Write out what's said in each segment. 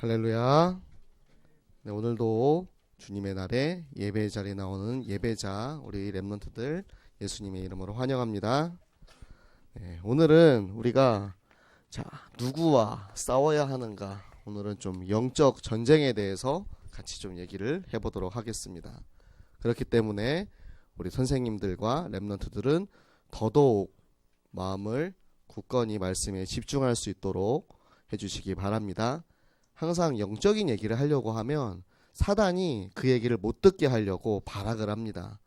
할렐루야. 네, 오늘도 주님의 날에 예배 자리에 나오는 예배자 우리 렘넌트들 예수님의 이름으로 환영합니다. 네, 오늘은 우리가 자 누구와 싸워야 하는가 오늘은 좀 영적 전쟁에 대해서 같이 좀 얘기를 해보도록 하겠습니다. 그렇기 때문에 우리 선생님들과 렘넌트들은 더더욱 마음을 굳건히 말씀에 집중할 수 있도록 해주시기 바랍니다. 항상 영적인 얘기를 하려고 하면 사단이 그 얘기를 못 듣게 하려고 발악을 합니다.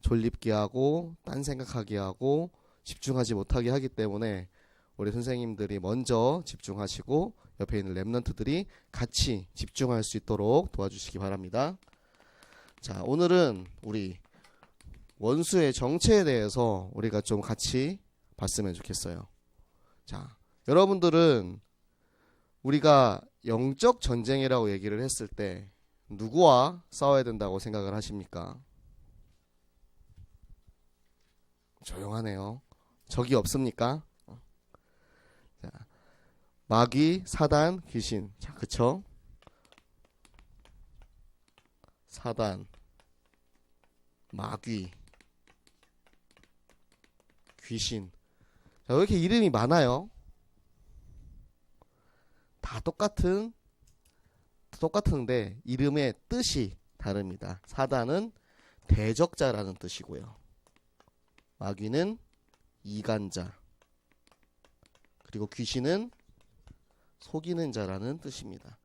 졸립게 하고 딴 생각하게 하고 집중하지 못하게 하기 때문에 우리 선생님들이 먼저 집중하시고 옆에 있는 랩런트들이 같이 집중할 수 있도록 도와주시기 바랍니다. 자, 오늘은 우리 원수의 정체에 대해서 우리가 좀 같이 봤으면 좋겠어요. 자, 여러분들은 우리가 영적 전쟁이라고 얘기를 했을 때 누구와 싸워야 된다고 생각을 하십니까? 조용하네요. 적이 없습니까? 어. 자, 마귀, 사단, 귀신. 자, 그쵸? 사단, 마귀, 귀신. 자, 왜 이렇게 이름이 많아요? 다 똑같은 똑같은데 이름의 뜻이 다릅니다. 사단은 대적자라는 뜻이고요. 마귀는 이간자. 그리고 귀신은 속이는 자라는 뜻입니다.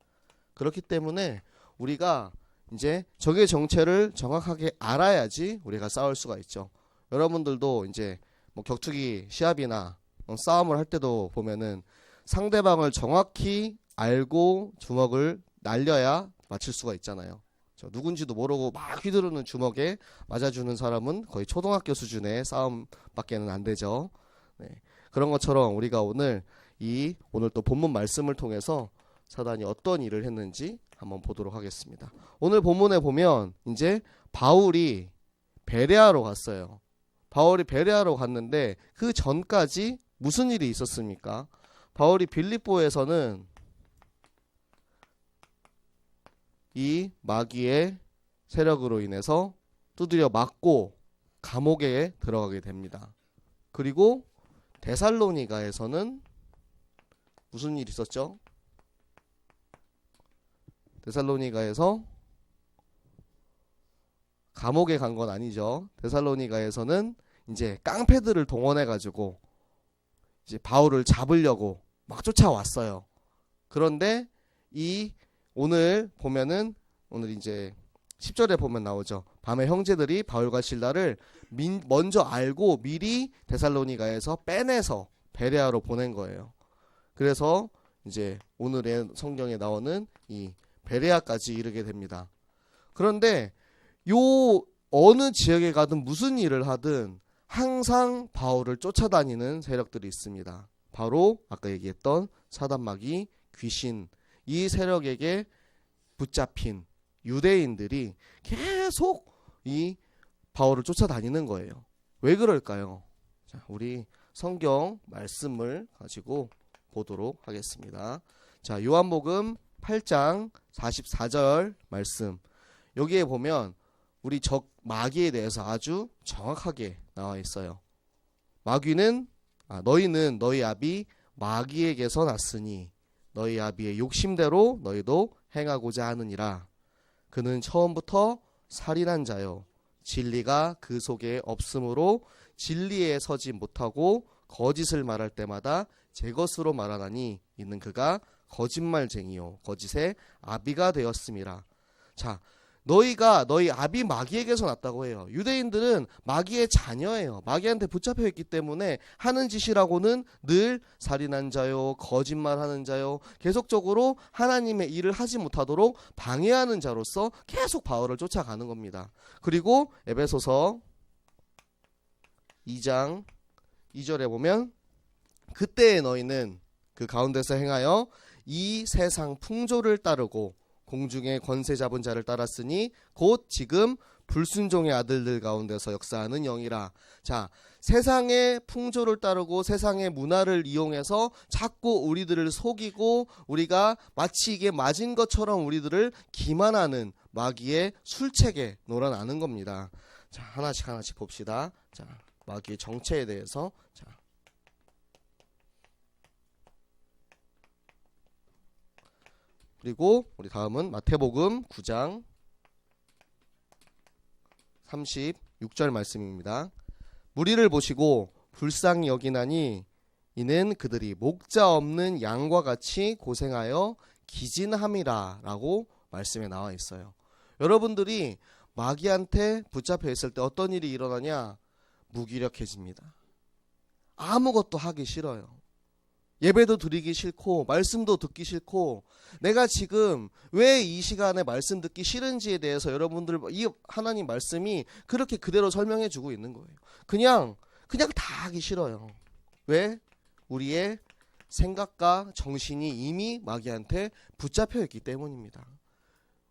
그렇기 때문에 우리가 이제 적의 정체를 정확하게 알아야지 우리가 싸울 수가 있죠. 여러분들도 이제 뭐 격투기 시합이나 뭐 싸움을 할 때도 보면은 상대방을 정확히 알고 주먹을 날려야 맞출 수가 있잖아요. 저 누군지도 모르고 막 휘두르는 주먹에 맞아주는 사람은 거의 초등학교 수준의 싸움밖에는 안 되죠. 네. 그런 것처럼 우리가 오늘 이 오늘 또 본문 말씀을 통해서 사단이 어떤 일을 했는지 한번 보도록 하겠습니다. 오늘 본문에 보면 이제 바울이 베레아로 갔어요. 바울이 베레아로 갔는데 그 전까지 무슨 일이 있었습니까? 바울이 빌립보에서는 이 마귀의 세력으로 인해서 두드려 맞고 감옥에 들어가게 됩니다. 그리고 데살로니가에서는 무슨 일이 있었죠? 데살로니가에서 감옥에 간 건 아니죠. 데살로니가에서는 이제 깡패들을 동원해 가지고 이제 바울을 잡으려고 막 쫓아왔어요. 그런데 이 오늘 보면은 오늘 이제 10절에 보면 나오죠. 밤에 형제들이 바울과 신라를 민, 먼저 알고 미리 데살로니가에서 빼내서 베레아로 보낸 거예요. 그래서 이제 오늘의 성경에 나오는 이 베레아까지 이르게 됩니다. 그런데 요 어느 지역에 가든 무슨 일을 하든 항상 바울을 쫓아다니는 세력들이 있습니다. 바로 아까 얘기했던 사단마귀 귀신 이 세력에게 붙잡힌 유대인들이 계속 이 바울을 쫓아다니는 거예요. 왜 그럴까요? 자, 우리 성경 말씀을 가지고 보도록 하겠습니다. 자, 요한복음 8장 44절 말씀. 여기에 보면 우리 적 마귀에 대해서 아주 정확하게 나와 있어요. 마귀는 아, 너희는 너희 아비 마귀에게서 났으니 너희 아비의 욕심대로 너희도 행하고자 하느니라. 그는 처음부터 살인한 자요. 진리가 그 속에 없으므로 진리에 서지 못하고 거짓을 말할 때마다 제 것으로 말하나니 이는 그가 거짓말쟁이요 거짓의 아비가 되었음이라. 자, 너희가 너희 아비 마귀에게서 났다고 해요. 유대인들은 마귀의 자녀예요. 마귀한테 붙잡혀 있기 때문에 하는 짓이라고는 늘 살인한 자요, 거짓말하는 자요, 계속적으로 하나님의 일을 하지 못하도록 방해하는 자로서 계속 바울을 쫓아가는 겁니다. 그리고 에베소서 2장 2절에 보면 그때의 너희는 그 가운데서 행하여 이 세상 풍조를 따르고 공중의 권세 잡은 자를 따랐으니 곧 지금 불순종의 아들들 가운데서 역사하는 영이라. 자, 세상의 풍조를 따르고 세상의 문화를 이용해서 자꾸 우리들을 속이고 우리가 마치 이게 맞은 것처럼 우리들을 기만하는 마귀의 술책에 놀아나는 겁니다. 자, 하나씩 하나씩 봅시다. 자, 마귀의 정체에 대해서 자. 그리고 우리 다음은 마태복음 9장 36절 말씀입니다. 무리를 보시고 불쌍히 여기나니 이는 그들이 목자 없는 양과 같이 고생하여 기진함이라라고 말씀에 나와 있어요. 여러분들이 마귀한테 붙잡혀 있을 때 어떤 일이 일어나냐? 무기력해집니다. 아무것도 하기 싫어요. 예배도 드리기 싫고 말씀도 듣기 싫고 내가 지금 왜 이 시간에 말씀 듣기 싫은지에 대해서 여러분들 이 하나님 말씀이 그렇게 그대로 설명해 주고 있는 거예요. 그냥 그냥 다 하기 싫어요. 왜? 우리의 생각과 정신이 이미 마귀한테 붙잡혀 있기 때문입니다.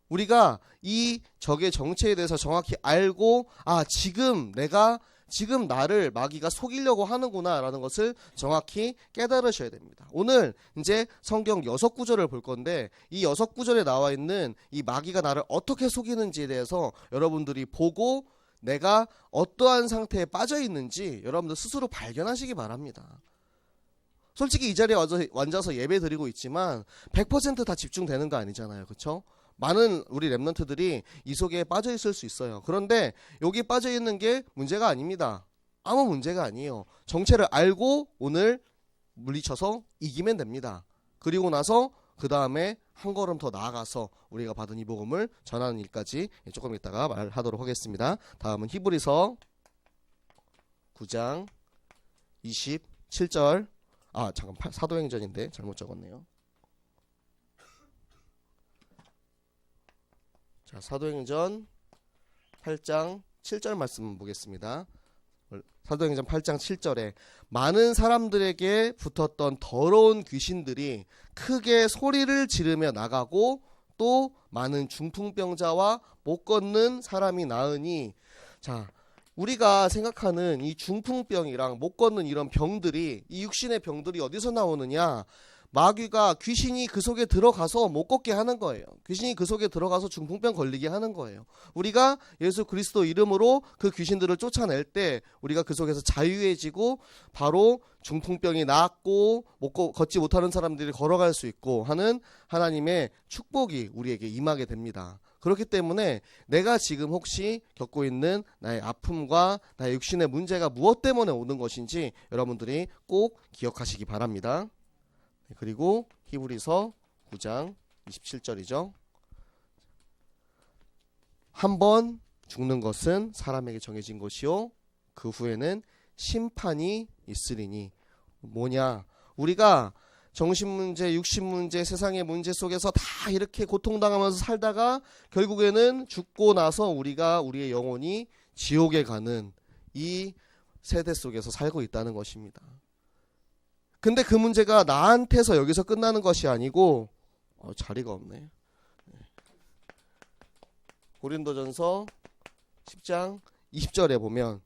우리가 이 적의 정체에 대해서 정확히 알고 아 지금 내가 지금 나를 마귀가 속이려고 하는구나라는 것을 정확히 깨달으셔야 됩니다. 오늘 이제 성경 여섯 구절을 볼 건데 이 여섯 구절에 나와 있는 이 마귀가 나를 어떻게 속이는지에 대해서 여러분들이 보고 내가 어떠한 상태에 빠져 있는지 여러분들 스스로 발견하시기 바랍니다. 솔직히 이 자리에 와서, 앉아서 예배 드리고 있지만 100%다 집중되는 거 아니잖아요. 그렇죠? 많은 우리 랩런트들이 이 속에 빠져 있을 수 있어요. 그런데 여기 빠져 있는 게 문제가 아닙니다. 아무 문제가 아니에요. 정체를 알고 오늘 물리쳐서 이기면 됩니다. 그리고 나서 그 다음에 한 걸음 더 나아가서 우리가 받은 이 복음을 전하는 일까지 조금 있다가 말하도록 하겠습니다. 다음은 히브리서 9장 27절 아 잠깐 사도행전인데 잘못 적었네요. 자, 사도행전 8장 7절 말씀 보겠습니다. 사도행전 8장 7절에 많은 사람들에게 붙었던 더러운 귀신들이 크게 소리를 지르며 나가고 또 많은 중풍병자와 못 걷는 사람이 나으니 자 우리가 생각하는 이 중풍병이랑 못 걷는 이런 병들이 이 육신의 병들이 어디서 나오느냐 마귀가 귀신이 그 속에 들어가서 못 걷게 하는 거예요. 귀신이 그 속에 들어가서 중풍병 걸리게 하는 거예요. 우리가 예수 그리스도 이름으로 그 귀신들을 쫓아낼 때 우리가 그 속에서 자유해지고 바로 중풍병이 낫고 못 걷지 못하는 사람들이 걸어갈 수 있고 하는 하나님의 축복이 우리에게 임하게 됩니다. 그렇기 때문에 내가 지금 혹시 겪고 있는 나의 아픔과 나의 육신의 문제가 무엇 때문에 오는 것인지 여러분들이 꼭 기억하시기 바랍니다. 네, 그리고 히브리서 9장 27절이죠. 한 번 죽는 것은 사람에게 정해진 것이요 그 후에는 심판이 있으리니 뭐냐 우리가 정신 문제, 육신 문제, 세상의 문제 속에서 다 이렇게 고통당하면서 살다가 결국에는 죽고 나서 우리가 우리의 영혼이 지옥에 가는 이 세대 속에서 살고 있다는 것입니다. 근데 그 문제가 나한테서 여기서 끝나는 것이 아니고 어, 자리가 없네. 고린도전서 10장 20절에 보면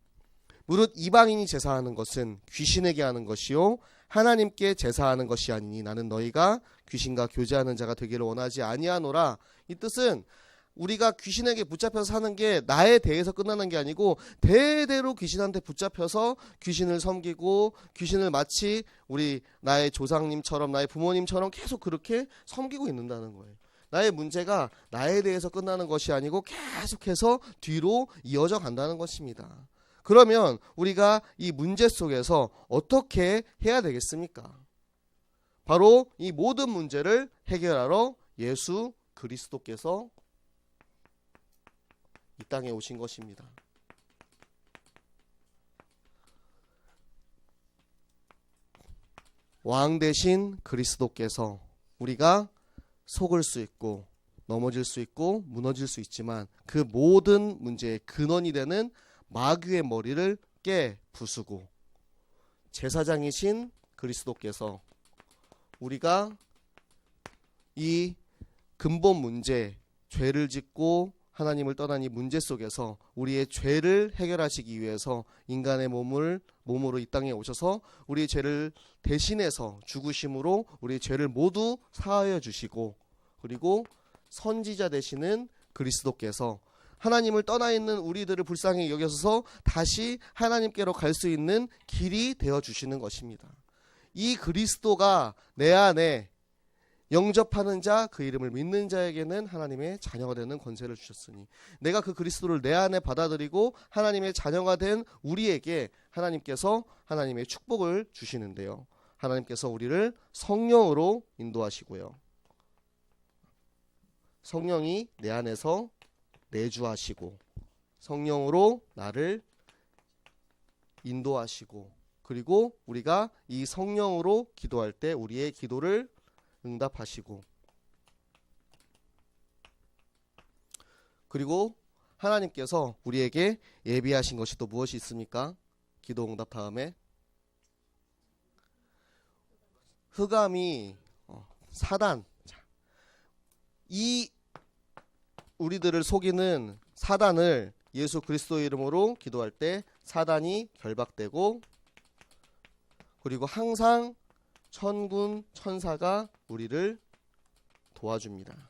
무릇 이방인이 제사하는 것은 귀신에게 하는 것이요 하나님께 제사하는 것이 아니니 나는 너희가 귀신과 교제하는 자가 되기를 원하지 아니하노라. 이 뜻은 우리가 귀신에게 붙잡혀서 사는 게 나에 대해서 끝나는 게 아니고 대대로 귀신한테 붙잡혀서 귀신을 섬기고 귀신을 마치 우리 나의 조상님처럼 나의 부모님처럼 계속 그렇게 섬기고 있는다는 거예요. 나의 문제가 나에 대해서 끝나는 것이 아니고 계속해서 뒤로 이어져 간다는 것입니다. 그러면 우리가 이 문제 속에서 어떻게 해야 되겠습니까? 바로 이 모든 문제를 해결하러 예수 그리스도께서 이 땅에 오신 것입니다. 왕 대신 그리스도께서 우리가 속을 수 있고 넘어질 수 있고 무너질 수 있지만 그 모든 문제의 근원이 되는 마귀의 머리를 깨 부수고 제사장이신 그리스도께서 우리가 이 근본 문제 죄를 짓고 하나님을 떠난 이 문제 속에서 우리의 죄를 해결하시기 위해서 인간의 몸을 몸으로 이 땅에 오셔서 우리의 죄를 대신해서 죽으심으로 우리의 죄를 모두 사하여 주시고 그리고 선지자 되시는 그리스도께서 하나님을 떠나 있는 우리들을 불쌍히 여겨서 다시 하나님께로 갈 수 있는 길이 되어 주시는 것입니다. 이 그리스도가 내 안에 영접하는 자, 그 이름을 믿는 자에게는 하나님의 자녀가 되는 권세를 주셨으니 내가 그 그리스도를 내 안에 받아들이고 하나님의 자녀가 된 우리에게 하나님께서 하나님의 축복을 주시는데요. 하나님께서 우리를 성령으로 인도하시고요. 성령이 내 안에서 내주하시고 성령으로 나를 인도하시고 그리고 우리가 이 성령으로 기도할 때 우리의 기도를 응답하시고. 그리고 하나님께서 우리에게 예비하신 것이 또 무엇이 있습니까? 기도 응답 다음에. 흑암이 어, 사단. 자, 이 우리들을 속이는 사단을 예수 그리스도 이름으로 기도할 때 사단이 결박되고 그리고 항상 천군 천사가 우리를 도와줍니다.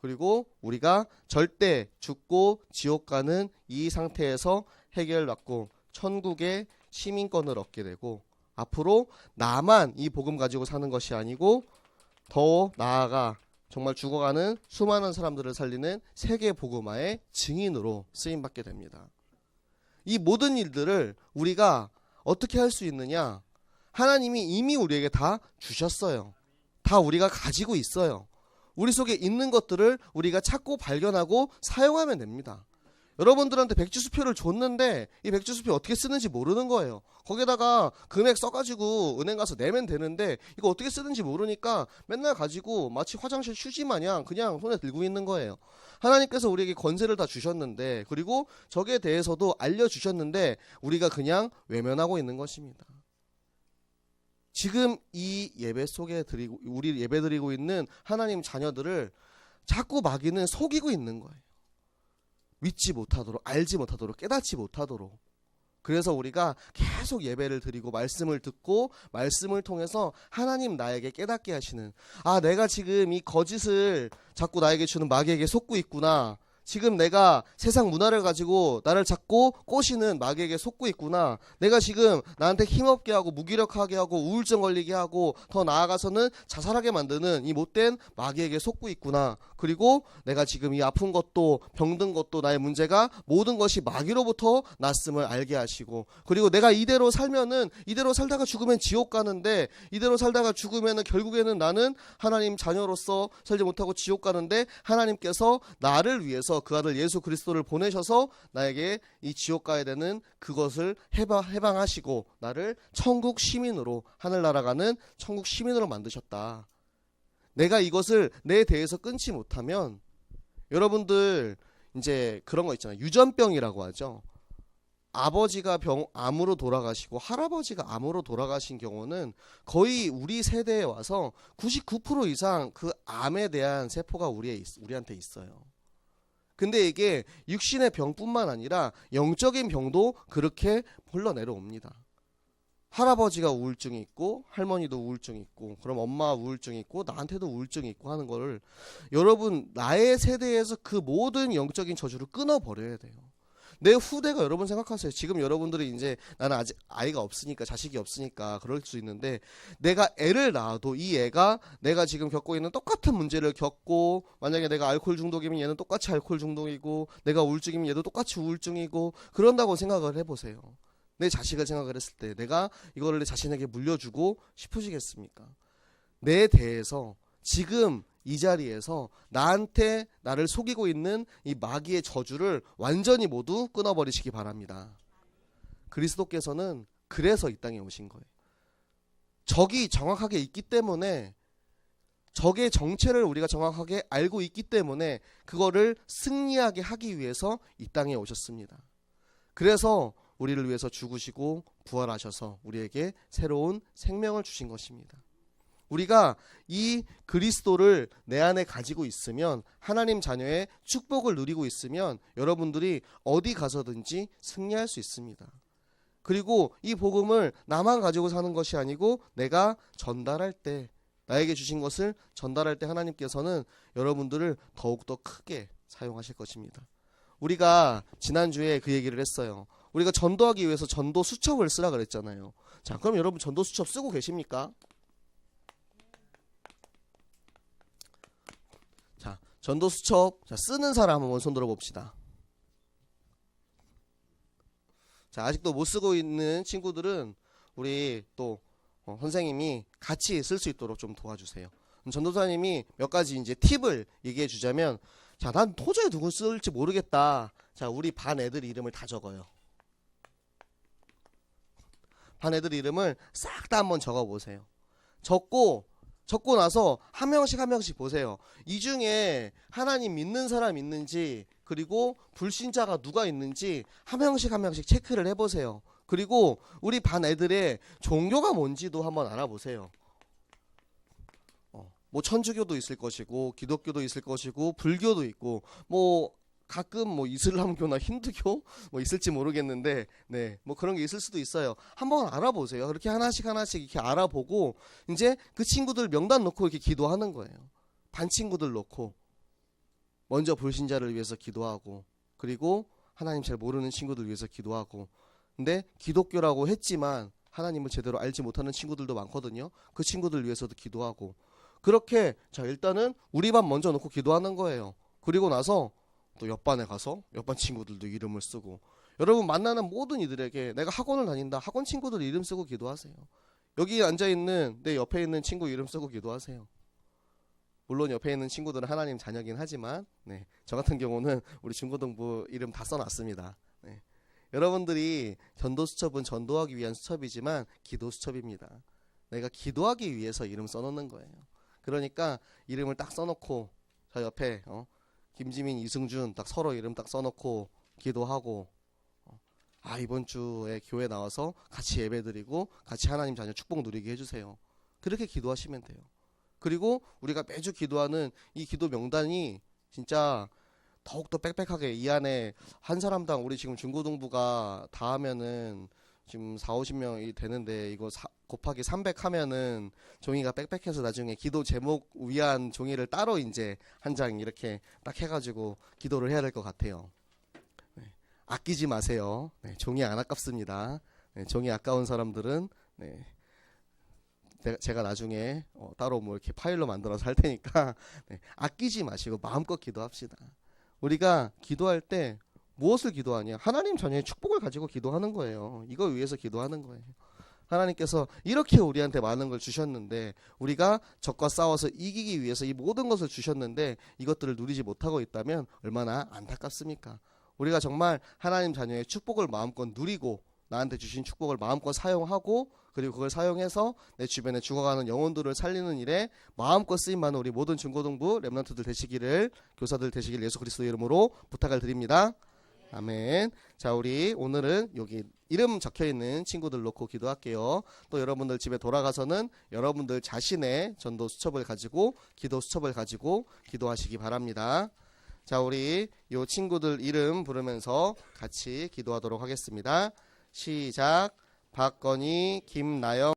그리고 우리가 절대 죽고 지옥 가는 이 상태에서 해결받고 천국의 시민권을 얻게 되고 앞으로 나만 이 복음 가지고 사는 것이 아니고 더 나아가 정말 죽어가는 수많은 사람들을 살리는 세계 복음화의 증인으로 쓰임 받게 됩니다. 이 모든 일들을 우리가 어떻게 할 수 있느냐? 하나님이 이미 우리에게 다 주셨어요. 다 우리가 가지고 있어요. 우리 속에 있는 것들을 우리가 찾고 발견하고 사용하면 됩니다. 여러분들한테 백지수표를 줬는데 이 백지수표 어떻게 쓰는지 모르는 거예요. 거기다가 금액 써가지고 은행 가서 내면 되는데 이거 어떻게 쓰는지 모르니까 맨날 가지고 마치 화장실 휴지 마냥 그냥 손에 들고 있는 거예요. 하나님께서 우리에게 권세를 다 주셨는데 그리고 저에 대해서도 알려주셨는데 우리가 그냥 외면하고 있는 것입니다. 지금 이 예배 속에 드리고 우리 예배 드리고 있는 하나님 자녀들을 자꾸 마귀는 속이고 있는 거예요. 믿지 못하도록 알지 못하도록 깨닫지 못하도록 그래서 우리가 계속 예배를 드리고 말씀을 듣고 말씀을 통해서 하나님 나에게 깨닫게 하시는 아 내가 지금 이 거짓을 자꾸 나에게 주는 마귀에게 속고 있구나 지금 내가 세상 문화를 가지고 나를 자꾸 꼬시는 마귀에게 속고 있구나. 내가 지금 나한테 힘없게 하고 무기력하게 하고 우울증 걸리게 하고 더 나아가서는 자살하게 만드는 이 못된 마귀에게 속고 있구나. 그리고 내가 지금 이 아픈 것도 병든 것도 나의 문제가 모든 것이 마귀로부터 났음을 알게 하시고 그리고 내가 이대로 살면은 이대로 살다가 죽으면 지옥 가는데 이대로 살다가 죽으면은 결국에는 나는 하나님 자녀로서 살지 못하고 지옥 가는데 하나님께서 나를 위해서 그 아들 예수 그리스도를 보내셔서 나에게 이 지옥 가야 되는 그것을 해방, 해방 하시고 나를 천국 시민으로 하늘나라 가는 천국 시민으로 만드셨다. 내가 이것을 내 대해서 끊지 못하면 여러분들 이제 그런 거 있잖아요. 유전병이라고 하죠. 아버지가 병 암으로 돌아가시고 할아버지가 암으로 돌아가신 경우는 거의 우리 세대에 와서 99% 이상 그 암에 대한 세포가 우리에 있, 우리한테 있어요. 근데 이게 육신의 병뿐만 아니라 영적인 병도 그렇게 흘러내려옵니다. 할아버지가 우울증이 있고 할머니도 우울증이 있고 그럼 엄마 우울증이 있고 나한테도 우울증이 있고 하는 거를 여러분 나의 세대에서 그 모든 영적인 저주를 끊어 버려야 돼요. 내 후대가 여러분 생각하세요. 지금 여러분들이 이제 나는 아직 아이가 없으니까 자식이 없으니까 그럴 수 있는데 내가 애를 낳아도 이 애가 내가 지금 겪고 있는 똑같은 문제를 겪고 만약에 내가 알코올 중독이면 얘는 똑같이 알코올 중독이고 내가 우울증이면 얘도 똑같이 우울증이고 그런다고 생각을 해보세요. 내 자식을 생각을 했을 때 내가 이거를 내 자신에게 물려주고 싶으시겠습니까? 내 대해서 지금 이 자리에서 나한테 나를 속이고 있는 이 마귀의 저주를 완전히 모두 끊어버리시기 바랍니다. 그리스도께서는 그래서 이 땅에 오신 거예요. 적이 정확하게 있기 때문에 적의 정체를 우리가 정확하게 알고 있기 때문에 그거를 승리하게 하기 위해서 이 땅에 오셨습니다. 그래서 우리를 위해서 죽으시고 부활하셔서 우리에게 새로운 생명을 주신 것입니다. 우리가 이 그리스도를 내 안에 가지고 있으면 하나님 자녀의 축복을 누리고 있으면 여러분들이 어디 가서든지 승리할 수 있습니다. 그리고 이 복음을 나만 가지고 사는 것이 아니고 내가 전달할 때 나에게 주신 것을 전달할 때 하나님께서는 여러분들을 더욱더 크게 사용하실 것입니다. 우리가 지난주에 그 얘기를 했어요. 우리가 전도하기 위해서 전도 수첩을 쓰라 그랬잖아요. 자, 그럼 여러분 전도 수첩 쓰고 계십니까? 자, 전도 수첩 자, 쓰는 사람 한번 손 들어 봅시다. 자, 아직도 못 쓰고 있는 친구들은 우리 또 어, 선생님이 같이 쓸 수 있도록 좀 도와주세요. 전도사님이 몇 가지 이제 팁을 얘기해 주자면 자, 난 도저히 누굴 쓸지 모르겠다. 자, 우리 반 애들 이름을 다 적어요. 반 애들 이름을 싹 다 한번 적어 보세요. 적고 적고 나서 한 명씩 한 명씩 보세요. 이 중에 하나님 믿는 사람 있는지 그리고 불신자가 누가 있는지 한 명씩 한 명씩 체크를 해보세요. 그리고 우리 반 애들의 종교가 뭔지도 한번 알아보세요. 어, 뭐 천주교도 있을 것이고 기독교도 있을 것이고 불교도 있고 뭐 가끔 뭐 이슬람교나 힌두교 뭐 있을지 모르겠는데 네 뭐 그런 게 있을 수도 있어요. 한번 알아보세요. 그렇게 하나씩 하나씩 이렇게 알아보고 이제 그 친구들 명단 놓고 이렇게 기도하는 거예요. 반 친구들 놓고 먼저 불신자를 위해서 기도하고 그리고 하나님 잘 모르는 친구들 위해서 기도하고 근데 기독교라고 했지만 하나님을 제대로 알지 못하는 친구들도 많거든요. 그 친구들 위해서도 기도하고 그렇게 자 일단은 우리 반 먼저 놓고 기도하는 거예요. 그리고 나서 또 옆반에 가서 옆반 친구들도 이름을 쓰고 여러분 만나는 모든 이들에게 내가 학원을 다닌다 학원 친구들 이름 쓰고 기도하세요. 여기 앉아 있는 내 옆에 있는 친구 이름 쓰고 기도하세요. 물론 옆에 있는 친구들은 하나님 자녀긴 하지만 네, 저 같은 경우는 우리 중고등부 이름 다 써놨습니다. 네. 여러분들이 전도 수첩은 전도하기 위한 수첩이지만 기도 수첩입니다. 내가 기도하기 위해서 이름 써놓는 거예요. 그러니까 이름을 딱 써놓고 저 옆에 어, 김지민, 이승준 딱 서로 이름 딱 써놓고 기도하고 어, 아 이번 주에 교회 나와서 같이 예배드리고 같이 하나님 자녀 축복 누리게 해주세요. 그렇게 기도하시면 돼요. 그리고 우리가 매주 기도하는 이 기도 명단이 진짜 더욱더 빽빽하게 이 안에 한 사람당 우리 지금 중고등부가 다 하면은 지금 4, 50명이 되는데 이거 사, 곱하기 300 하면은 종이가 빽빽해서 나중에 기도 제목 위한 종이를 따로 이제 한 장 이렇게 딱 해가지고 기도를 해야 될 것 같아요. 네, 아끼지 마세요. 네, 종이 안 아깝습니다. 네, 종이 아까운 사람들은 네, 제가 나중에 어, 따로 뭐 이렇게 파일로 만들어서 할 테니까 네, 아끼지 마시고 마음껏 기도합시다. 우리가 기도할 때 무엇을 기도하냐? 하나님 자녀의 축복을 가지고 기도하는 거예요. 이걸 위해서 기도하는 거예요. 하나님께서 이렇게 우리한테 많은 걸 주셨는데 우리가 적과 싸워서 이기기 위해서 이 모든 것을 주셨는데 이것들을 누리지 못하고 있다면 얼마나 안타깝습니까? 우리가 정말 하나님 자녀의 축복을 마음껏 누리고 나한테 주신 축복을 마음껏 사용하고 그리고 그걸 사용해서 내 주변에 죽어가는 영혼들을 살리는 일에 마음껏 쓰임 많은 우리 모든 중고등부 렘넌트들 되시기를 교사들 되시길 예수 그리스도 이름으로 부탁을 드립니다. 아멘. 자, 우리 오늘은 여기 이름 적혀 있는 친구들 놓고 기도할게요. 또 여러분들 집에 돌아가서는 여러분들 자신의 전도 수첩을 가지고 기도 수첩을 가지고 기도하시기 바랍니다. 자, 우리 요 친구들 이름 부르면서 같이 기도하도록 하겠습니다. 시작. 박건희, 김나영